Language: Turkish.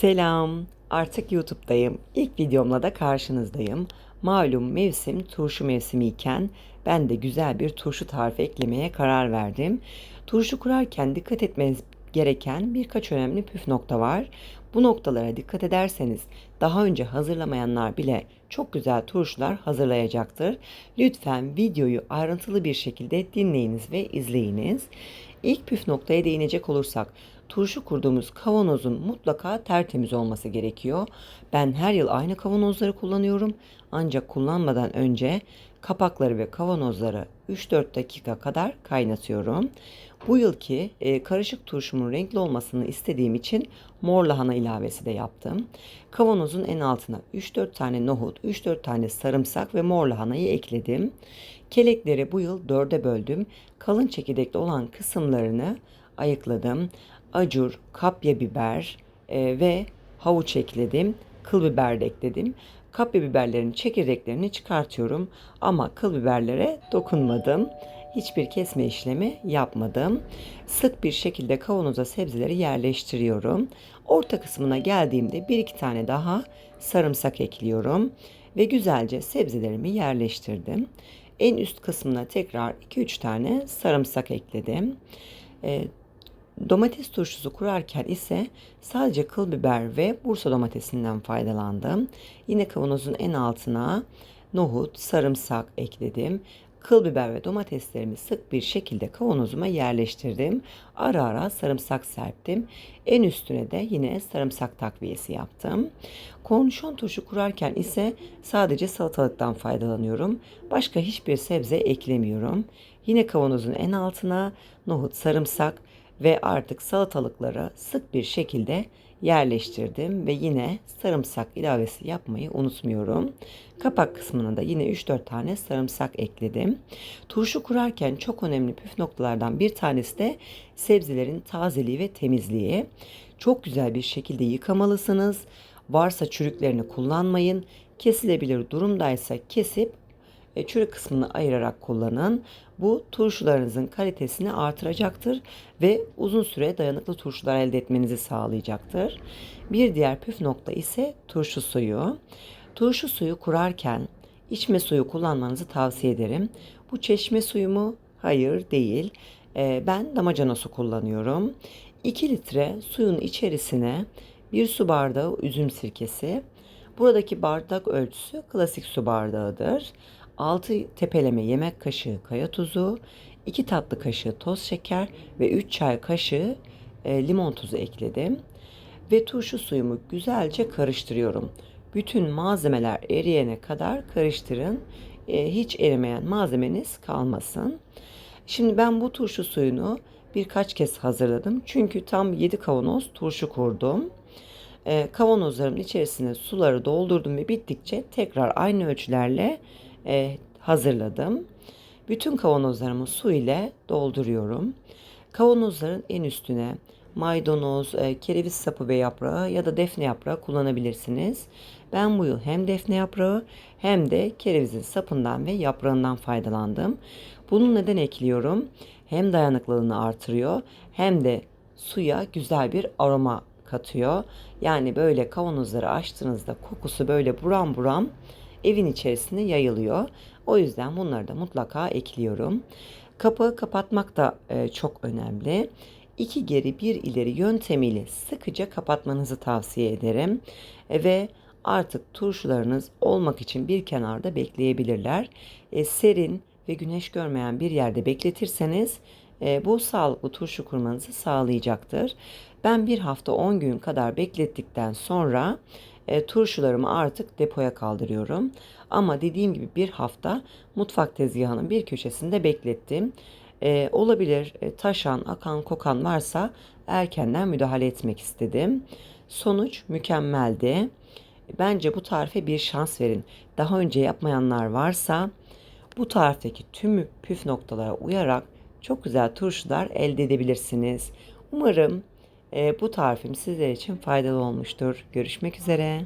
Selam. Artık YouTube'dayım. İlk videomla da karşınızdayım. Malum mevsim turşu mevsimi iken ben de güzel bir turşu tarifi eklemeye karar verdim. Turşu kurarken dikkat etmeniz gereken birkaç önemli püf nokta var. Bu noktalara dikkat ederseniz daha önce hazırlamayanlar bile çok güzel turşular hazırlayacaktır. Lütfen videoyu ayrıntılı bir şekilde dinleyiniz ve izleyiniz. İlk püf noktaya değinecek olursak turşu kurduğumuz kavanozun mutlaka tertemiz olması gerekiyor. Ben her yıl aynı kavanozları kullanıyorum. Ancak kullanmadan önce kapakları ve kavanozları 3-4 dakika kadar kaynatıyorum. Bu yılki e, karışık turşumun renkli olmasını istediğim için mor lahana ilavesi de yaptım. Kavanozun en altına 3-4 tane nohut, 3-4 tane sarımsak ve mor lahanayı ekledim. Kelekleri bu yıl dörde böldüm. Kalın çekirdekli olan kısımlarını ayıkladım. Acur, kapya biber e, ve havuç ekledim. Kıl biber de ekledim. Kapya biberlerin çekirdeklerini çıkartıyorum ama kıl biberlere dokunmadım. Hiçbir kesme işlemi yapmadım. Sık bir şekilde kavanoza sebzeleri yerleştiriyorum. Orta kısmına geldiğimde bir iki tane daha sarımsak ekliyorum ve güzelce sebzelerimi yerleştirdim. En üst kısmına tekrar 2-3 tane sarımsak ekledim. E, domates turşusu kurarken ise sadece kıl biber ve Bursa domatesinden faydalandım. Yine kavanozun en altına nohut, sarımsak ekledim. Kıl biber ve domateslerimi sık bir şekilde kavanozuma yerleştirdim. Ara ara sarımsak serptim. En üstüne de yine sarımsak takviyesi yaptım. Kornişon turşu kurarken ise sadece salatalıktan faydalanıyorum. Başka hiçbir sebze eklemiyorum. Yine kavanozun en altına nohut, sarımsak ve artık salatalıkları sık bir şekilde yerleştirdim ve yine sarımsak ilavesi yapmayı unutmuyorum. Kapak kısmına da yine 3-4 tane sarımsak ekledim. Turşu kurarken çok önemli püf noktalardan bir tanesi de sebzelerin tazeliği ve temizliği. Çok güzel bir şekilde yıkamalısınız. Varsa çürüklerini kullanmayın. Kesilebilir durumdaysa kesip e, çürük kısmını ayırarak kullanın. Bu turşularınızın kalitesini artıracaktır ve uzun süre dayanıklı turşular elde etmenizi sağlayacaktır. Bir diğer püf nokta ise turşu suyu. Turşu suyu kurarken içme suyu kullanmanızı tavsiye ederim. Bu çeşme suyu mu? Hayır değil. E, ben damacana su kullanıyorum. 2 litre suyun içerisine 1 su bardağı üzüm sirkesi. Buradaki bardak ölçüsü klasik su bardağıdır. 6 tepeleme yemek kaşığı kaya tuzu, 2 tatlı kaşığı toz şeker ve 3 çay kaşığı e, limon tuzu ekledim. Ve turşu suyumu güzelce karıştırıyorum. Bütün malzemeler eriyene kadar karıştırın. E, hiç erimeyen malzemeniz kalmasın. Şimdi ben bu turşu suyunu birkaç kez hazırladım. Çünkü tam 7 kavanoz turşu kurdum. E, kavanozlarımın içerisine suları doldurdum ve bittikçe tekrar aynı ölçülerle e, hazırladım. Bütün kavanozlarımı su ile dolduruyorum. Kavanozların en üstüne maydanoz, e, kereviz sapı ve yaprağı ya da defne yaprağı kullanabilirsiniz. Ben bu yıl hem defne yaprağı hem de kerevizin sapından ve yaprağından faydalandım. Bunu neden ekliyorum? Hem dayanıklılığını artırıyor hem de suya güzel bir aroma katıyor. Yani böyle kavanozları açtığınızda kokusu böyle buram buram evin içerisinde yayılıyor. O yüzden bunları da mutlaka ekliyorum. Kapağı kapatmak da e, çok önemli. İki geri bir ileri yöntemiyle sıkıca kapatmanızı tavsiye ederim. E, ve artık turşularınız olmak için bir kenarda bekleyebilirler. E, serin ve güneş görmeyen bir yerde bekletirseniz e, bu sağlıklı turşu kurmanızı sağlayacaktır. Ben bir hafta 10 gün kadar beklettikten sonra e, turşularımı artık depoya kaldırıyorum. Ama dediğim gibi bir hafta mutfak tezgahının bir köşesinde beklettim. E, olabilir e, taşan, akan, kokan varsa erkenden müdahale etmek istedim. Sonuç mükemmeldi. Bence bu tarife bir şans verin. Daha önce yapmayanlar varsa bu tarifteki tüm püf noktalara uyarak çok güzel turşular elde edebilirsiniz. Umarım bu tarifim sizler için faydalı olmuştur. Görüşmek üzere.